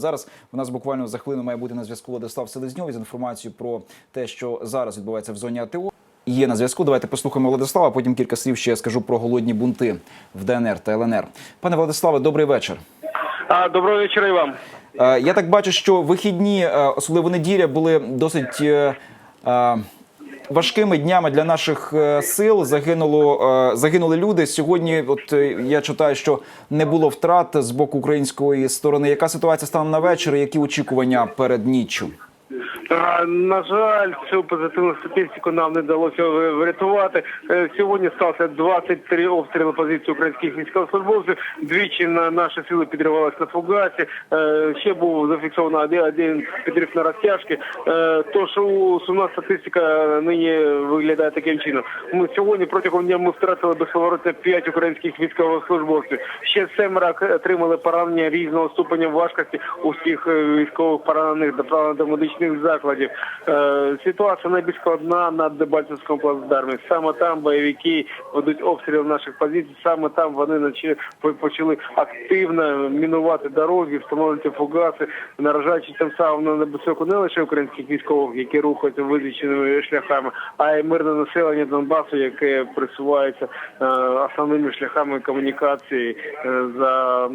зараз у нас буквально за хвилину має бути на зв'язку Владислав Селезньов з інформацією про те, що зараз відбувається в зоні АТО. Є на зв'язку. Давайте послухаємо Владислава. а Потім кілька слів ще я скажу про голодні бунти в ДНР та ЛНР. Пане Владиславе, добрий вечір. Доброго вечора і вам. Е, Я так бачу, що вихідні, е, особливо неділя, були досить е, важкими днями для наших е, сил. Загинуло е, загинули люди. Сьогодні, от е, я читаю, що не було втрат з боку української сторони. Яка ситуація станом на вечір? Які очікування перед ніччю? На жаль, цю позитивну статистику нам не вдалося врятувати. Е, Сьогодні стався 23 обстріли позиції українських військовослужбовців. Двічі на наші сили підривалися на фугасі. Е, Ще був зафіксовано один, підрив на розтяжки. Е, Тож у сумна статистика нині виглядає таким чином. Ми сьогодні протягом дня ми втратили безповоротно 5 українських військовослужбовців. Ще семеро отримали поранення різного ступеня важкості. Усіх військових поранених доправлено до медичних закладів. Е, Ситуація найбільш складна на Дебальцевському плацдармі. Саме там бойовики ведуть обстріл наших позицій. Саме там вони почали активно мінувати дороги, встановлювати фугаси, наражаючи тим самим на небезпеку не лише українських військових, які рухаються визначеними шляхами, а й мирне населення Донбасу, яке присувається е, основними шляхами комунікації е, за,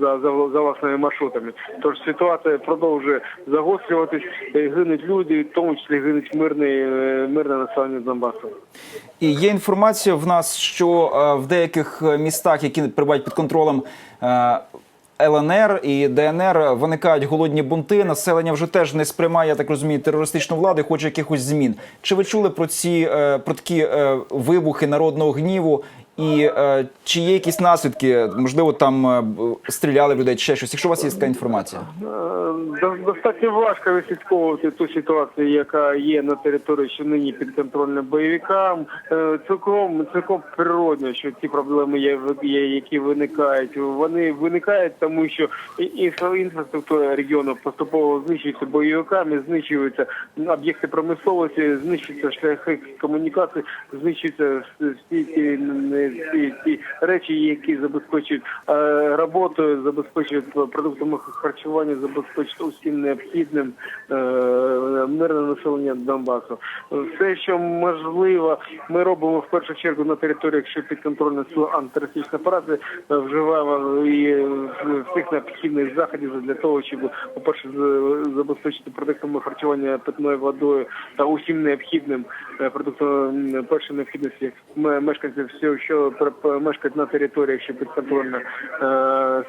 за, за, за власними маршрутами. Тож ситуація продовжує загострюватись, гинуть люди, в тому числі гинуть мирне, е, мирне населення Донбасу. І є інформація в нас, що е, в деяких містах, які перебувають під контролем е, ЛНР і ДНР, виникають голодні бунти. Населення вже теж не сприймає, я так розумію, терористичну владу, і хоче якихось змін. Чи ви чули про ці про такі вибухи народного гніву? І е, чи є якісь наслідки? Можливо, там е, стріляли людей, чи ще щось. Якщо у вас є така інформація, Е, Достатньо важко відслідковувати ту ситуацію, яка є на території, що нині підконтрольна бойовикам. Е, Цілком цілком природно, що ці проблеми є, є, які виникають. Вони виникають, тому що інфра- інфраструктура регіону поступово знищується бойовиками, знищуються об'єкти промисловості, знищуються шляхи комунікації, знищуються всі не- ті, ті речі, які забезпечують е, роботу, забезпечують продуктами харчування, забезпечують усім необхідним е, мирне населення Донбасу. Все, що можливо, ми робимо в першу чергу на територіях, що підконтрольна сила антитерористичної операції, е, вживаємо і е, всіх необхідних заходів для того, щоб, по-перше, з- забезпечити продуктами харчування питною водою та усім необхідним е, продуктом першої необхідності мешканців всього, що мешкають на територіях, що підконтрольна е,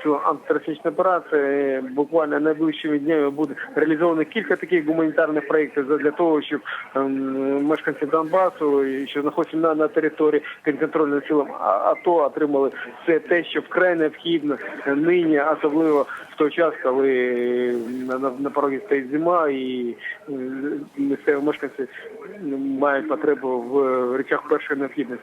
сила антитерористичної операції. Е, Буквально найближчими днями буде реалізовано кілька таких гуманітарних проєктів для того, щоб ем, мешканці Донбасу, що знаходяться на, на території підконтрольної силам АТО, отримали все те, що вкрай необхідно е, нині, особливо в той час, коли на, на, на порогі стоїть зима і е, місцеві мешканці мають потребу в речах першої необхідності.